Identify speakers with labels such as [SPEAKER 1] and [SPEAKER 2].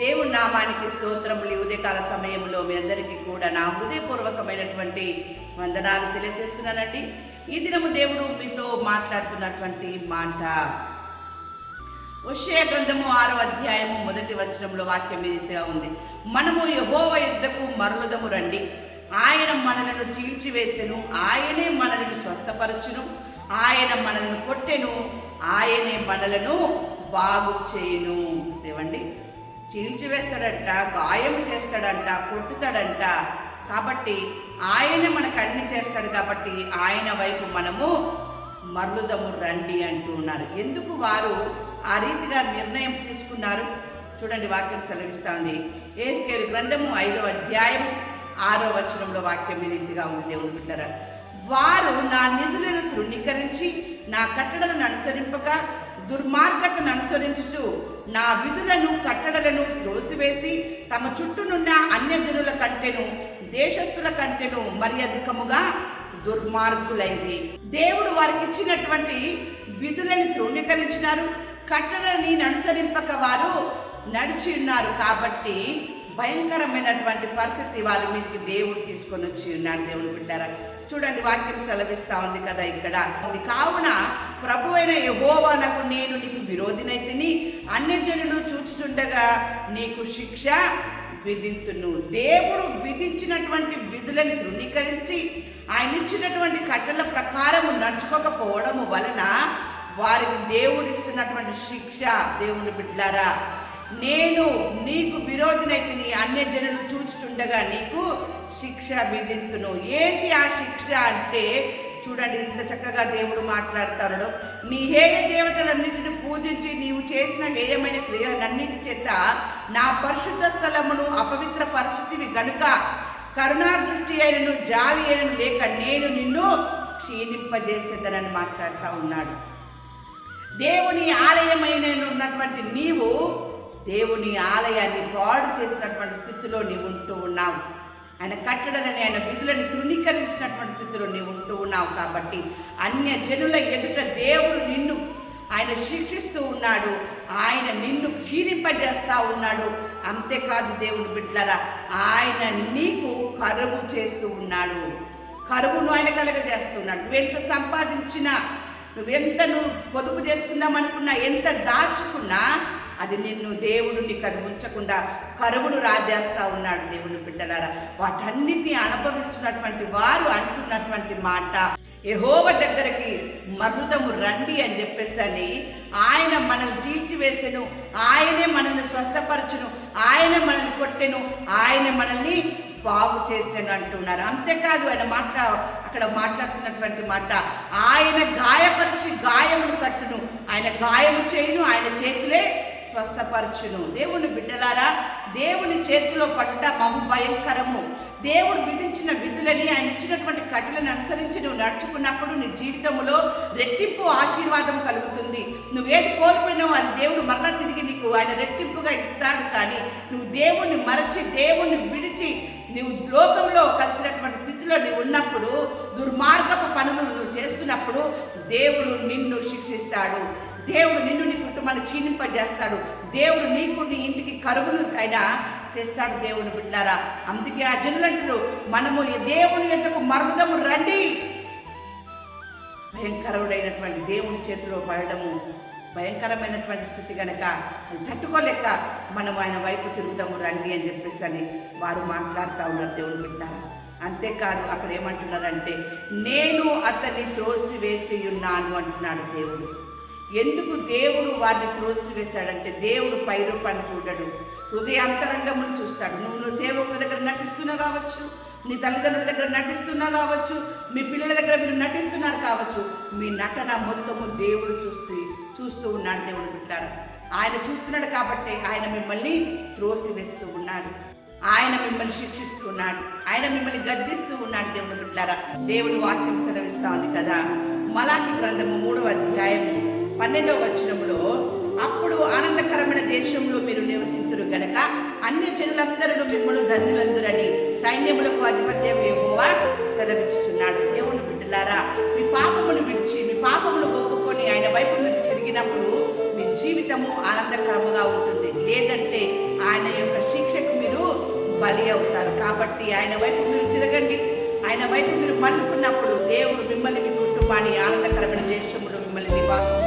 [SPEAKER 1] దేవుడి నామానికి స్తోత్రములు ఉదయకాల సమయంలో మీ అందరికీ కూడా నా హృదయపూర్వకమైనటువంటి వందనాలు తెలియజేస్తున్నానండి. ఈ దినము దేవుడు మీతో మాట్లాడుతున్నటువంటి మాట. ఉషయ గ్రంథము ఆరో అధ్యాయము మొదటి వచనంలో వాక్యం ఈ ఉంది. మనము యహోవ యుద్ధకు మరలుదము రండి. ఆయన మనలను చీల్చివేసెను ఆయనే మనల్ని స్వస్థపరచును. ఆయన మనల్ని కొట్టెను. ఆయనే మనలను బాగు చేయను. ఏవండి చీల్చివేస్తాడంట గాయం చేస్తాడంట కొట్టుతాడంట. కాబట్టి ఆయన మనకు అన్ని చేస్తాడు కాబట్టి ఆయన వైపు మనము మరలుదము రండి అంటూ ఉన్నారు. ఎందుకు వారు ఆ రీతిగా నిర్ణయం తీసుకున్నారు? చూడండి వాక్యం సెలవిస్తుంది. ఏస్కేలు గ్రంథము ఐదవ అధ్యాయం ఆరో వచనంలో వాక్యం ఈ రీతిగా ఉంది. దేవుని బిడ్డరా వారు నా నిధులను తృణీకరించి నా కట్టడలను అనుసరింపక దుర్మార్గతను అనుసరించుచు నా విధులను కట్టడలను త్రోసివేసి తమ చుట్టూనున్న అన్యజనుల కంటెను దేశస్థుల కంటెను మరి అధికముగా దుర్మార్గులైంది. దేవుడు వారికి ఇచ్చినటువంటి విధులను తృణీకరించినారు కట్టడని అనుసరింపక వారు నడిచి ఉన్నారు కాబట్టి భయంకరమైనటువంటి పరిస్థితి వాళ్ళ మీదకి దేవుడు తీసుకొని వచ్చి ఉన్నాడు దేవుని బిడ్డారా. చూడండి వాక్యం సెలవిస్తా ఉంది కదా ఇక్కడ. కావున ప్రభు అయిన యహోవానకు నేను నీకు విరోధినైతిని అన్యజనులు చూచుచుండగా నీకు శిక్ష విధింతును. దేవుడు విధించినటువంటి విధులను తృణీకరించి ఆయన ఇచ్చినటువంటి కట్టల ప్రకారము నడుచుకోకపోవడము వలన వారికి దేవుడిస్తున్నటువంటి శిక్ష దేవుని బిడ్డారా. నేను నీకు విరోధినైతిని అన్యజనులు చూచుచుండగా నీకు శిక్ష విధింతును ఏంటి ఆ శిక్ష అంటే? చూడండి ఇంత చక్కగా దేవుడు మాట్లాడతాడు. నీ హేయ దేవతలన్నింటిని పూజించి నీవు చేసిన హేయమైన క్రియలన్నింటి చేత నా పరిశుద్ధ స్థలమును అపవిత్ర పరిస్థితివి గనుక. కరుణా దృష్టి అయినను జాలి అయినను లేక నేను నిన్ను క్షీణింపజేసేదనని మాట్లాడుతూ ఉన్నాడు. దేవుని ఆలయమైన ఉన్నటువంటి నీవు దేవుని ఆలయాన్ని పాడు చేసినటువంటి స్థితిలో నీవు ఉంటూ ఉన్నావు. ఆయన కట్టడలని ఆయన విధులను తృణీకరించినటువంటి స్థితిలో నీవు ఉంటూ ఉన్నావు కాబట్టి అన్య జనుల ఎదుట దేవుడు నిన్ను ఆయన శిక్షిస్తూ ఉన్నాడు. ఆయన నిన్ను క్షీణింపజేస్తూ ఉన్నాడు. అంతేకాదు దేవుడు బిడ్డలరా ఆయన నీకు కరువు చేస్తూ ఉన్నాడు. కరువును ఆయన కలగజేస్తున్నాడు. నువ్వెంత సంపాదించినా నువ్వెంత నువ్వు పొదుపు చేసుకుందాం అనుకున్నా ఎంత దాచుకున్నా అది నిన్ను దేవుడు నీకు అది ఉంచకుండా కరువును రాజేస్తా ఉన్నాడు దేవుని బిడ్డలారా. వాటన్నిటిని అనుభవిస్తున్నటువంటి వారు అంటున్నటువంటి మాట. యహోవ దగ్గరికి మరుదము రండి అని చెప్పేసి అని ఆయన మనల్ని తీర్చివేసెను ఆయనే మనల్ని స్వస్థపరచును ఆయన మనల్ని కొట్టెను ఆయన మనల్ని బాగు చేశాను అంటున్నారు. అంతేకాదు ఆయన మాట అక్కడ మాట్లాడుతున్నటువంటి మాట ఆయన గాయపరిచి గాయమును కట్టును ఆయన గాయము చేయును ఆయన చేతులే స్వస్థపరచును. దేవుని బిడ్డలారా దేవుని చేతిలో పట్ట బహు భయంకరము దేవుడు విధించిన విధులని ఆయన ఇచ్చినటువంటి కట్టలను అనుసరించి నువ్వు నడుచుకున్నప్పుడు నీ జీవితంలో రెట్టింపు ఆశీర్వాదం కలుగుతుంది. నువ్వేది కోల్పోయినావు అది దేవుడు మరలా తిరిగి నీకు ఆయన రెట్టింపుగా ఇస్తాడు కానీ నువ్వు దేవుణ్ణి మరచి దేవుణ్ణి విడిచి నువ్వు లోకంలో కలిసినటువంటి స్థితిలో నీవు ఉన్నప్పుడు దుర్మార్గపు పనులు నువ్వు చేస్తున్నప్పుడు దేవుడు నిన్ను శిక్షిస్తాడు. దేవుడు నిన్ను నీ క్షీణింపజేస్తాడు. దేవుడు నీకు నీ ఇంటికి కరువును ఆయన తెస్తాడు దేవుని బిడ్డారా. అందుకే ఆ జనులంటారు మనము ఈ దేవుని ఎందుకు మరుగుదము రండి. భయంకరుడైనటువంటి దేవుని చేతిలో పడడము భయంకరమైనటువంటి స్థితి కనుక తట్టుకోలేక మనం ఆయన వైపు తిరుగుదాము రండి అని చెప్పేసి అని వారు మాట్లాడుతూ ఉన్నారు దేవుని బిడ్డారా. అంతేకాదు అక్కడ ఏమంటున్నారంటే నేను అతన్ని త్రోసివేసి ఉన్నాను అంటున్నాడు దేవుడు. ఎందుకు దేవుడు వారిని త్రోసివేశాడంటే దేవుడు పైరూపాన్ని చూడడు. హృదయాంతరంగమును చూస్తాడు. నువ్వు నువ్వు సేవకుల దగ్గర నటిస్తున్నా కావచ్చు నీ తల్లిదండ్రుల దగ్గర నటిస్తున్నా కావచ్చు మీ పిల్లల దగ్గర మీరు నటిస్తున్నారు కావచ్చు మీ నటన మొత్తము దేవుడు చూస్తూ చూస్తూ ఉన్నాడు దేవుడు బిడ్డారు. ఆయన చూస్తున్నాడు కాబట్టి ఆయన మిమ్మల్ని త్రోసివేస్తూ ఉన్నాడు. ఆయన మిమ్మల్ని శిక్షిస్తున్నాడు ఆయన మిమ్మల్ని గద్దిస్తూ ఉన్నాడు దేవుడు బిడ్డారా. దేవుడు వాక్యం సెలవిస్తా ఉంది కదా. మలాకి గ్రంథము మూడవ అధ్యాయం పన్నెండవ వచ్చినప్పుడు అప్పుడు ఆనందకరమైన దేశంలో మీరు నివసించరు గనక అన్ని జనులందరూ మిమ్మల్ని ధనులందరని సైన్యములకు ఆధిపత్యం ఎక్కువ సెలవిస్తున్నాడు దేవుని బిడ్డలారా మీ పాపమును విడిచి మీ పాపమును ఒప్పుకొని ఆయన వైపు నుంచి తిరిగినప్పుడు మీ జీవితము ఆనందకరముగా ఉంటుంది. లేదంటే ఆయన యొక్క శిక్షకు మీరు బలి అవుతారు. కాబట్టి ఆయన వైపు మీరు తిరగండి. ఆయన వైపు మీరు మళ్ళుకున్నప్పుడు దేవుడు మిమ్మల్ని మీ కుటుంబాన్ని ఆనందకరమైన దేశంలో మిమ్మల్ని నివాసం